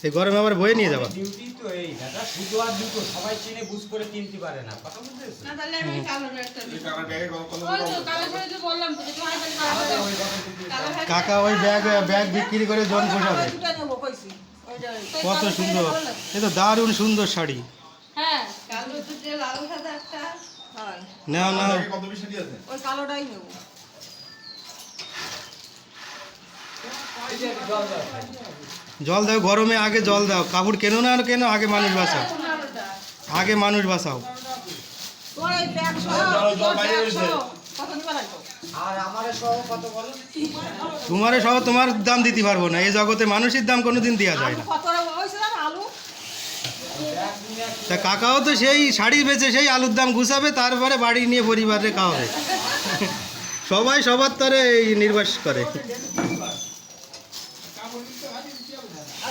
এই গরমে আবার বয়ে নিয়ে যাবা ডিউটি তো এই দাদা শুধু আর দুটো সবাই চিনে বুঝ করে কিনতে পারে না কথা বুঝতেছো না তাহলে আমি কালো একটা নিই। ওই তো কালো শাড়ি তো বললাম তো তোমার কাছে কালো শাড়ি। ওই কথা কিন্তু কালো শাড়ি- কাকা ওই ব্যাগ ব্যাগ বিক্রি করে জন পোষাবে ওই দুটো নেব, কইছি। ওইটা ওই। তো এই কত সুন্দর এ তো দারুণ সুন্দর শাড়ি হ্যাঁ কালো দুটো, লাল সাদা একটা। হয়। নাও নাও ওই কালোটাই নেব। জল দাও, গরমে আগে জল দাও। কাপড় কেনো না কেন, আগে মানুষ বাঁচাও। আগে মানুষ বলো তোমারে সহ তোমার দাম দিতে পারব না। এই জগতে মানুষের দাম কোনোদিন দেওয়া যায় না। তা কাকাও তো সেই শাড়ি বেচে সেই আলুর দাম ঘুষাবে তারপরে বাড়ি নিয়ে পরিবারে খাওয়াবে। সবাই সবার তরে এই নির্বাস করে আর কত নিলাম, ওই এক জায়গায় নিয়ে এলে ওইরকম কাজ হচ্ছে। এক ব্যাগ ধরে নিয়ে যায়, এই দেখো।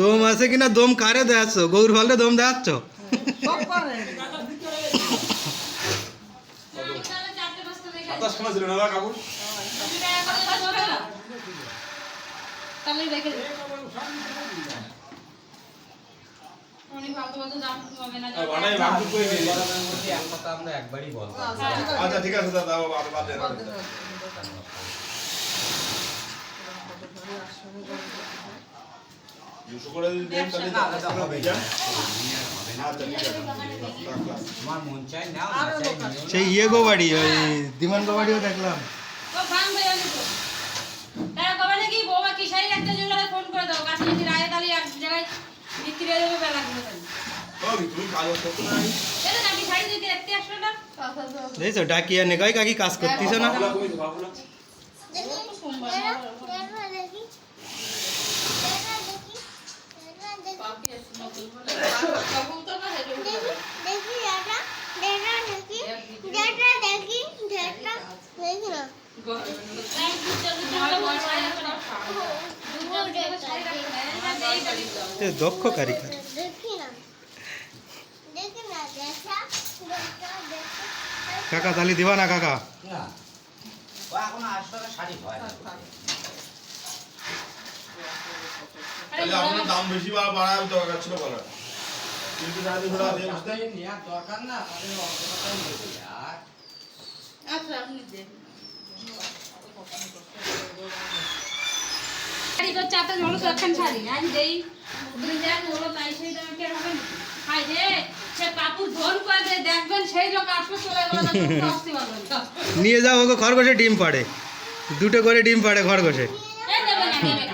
দম আছে? কিনা? দম কারে দেখাচ্ছ গৌর ফলে দম দেখাচ্ছ সব করে। তাহলে চারটে পাঁচটা দেখে সাতাশ সময় ছিল না কাপড় ফালতু ফালতু দাম না এক কথা আমরা একবারই বলব আচ্ছা, ঠিক আছে। আচ্ছা দাদা বাদ বাদ। দুশো করে দেন তাহলে হবে। আচ্ছা মন। সেই ইয়ে গো বাড়ি ওই দিমান গো বাড়িও দেখলাম হয়ে নাকি বৌমা কি শাড়ি একটা জোগাড়ে ফোন করে দাও কাছে বিক্রি হয়ে যাবে বেলা দিবে তাহলে ওই, তুমি কাজ করতে না এটা নাকি শাড়ি যদি দেখতে আসলো না দেখছো ডাকিয়া নে কয় কাকি কাজ করতিস না ভাবলা কই তো ভাবলা এ দক্ষ কারিগর। কাকা তালি দিবা না কাকা? দাম বেশি বা বাড়ায় দরকার ছিল বলার। দরকার না আচ্ছা, আপনি দেন। শাড়ি তো চারটা হলো তো একখান শাড়ি আমি দেই যান হলো তাই সেই দামে কে হবে রে সে কাপড় ধন করে দে দেখবেন সেই লোক আসবে চলে গেল না আসতে পারবে নিয়ে যাও ওকে খরগোশে ডিম পাড়ে। দুটো করে ডিম পাড়ে খরগোশে এই দেবে না।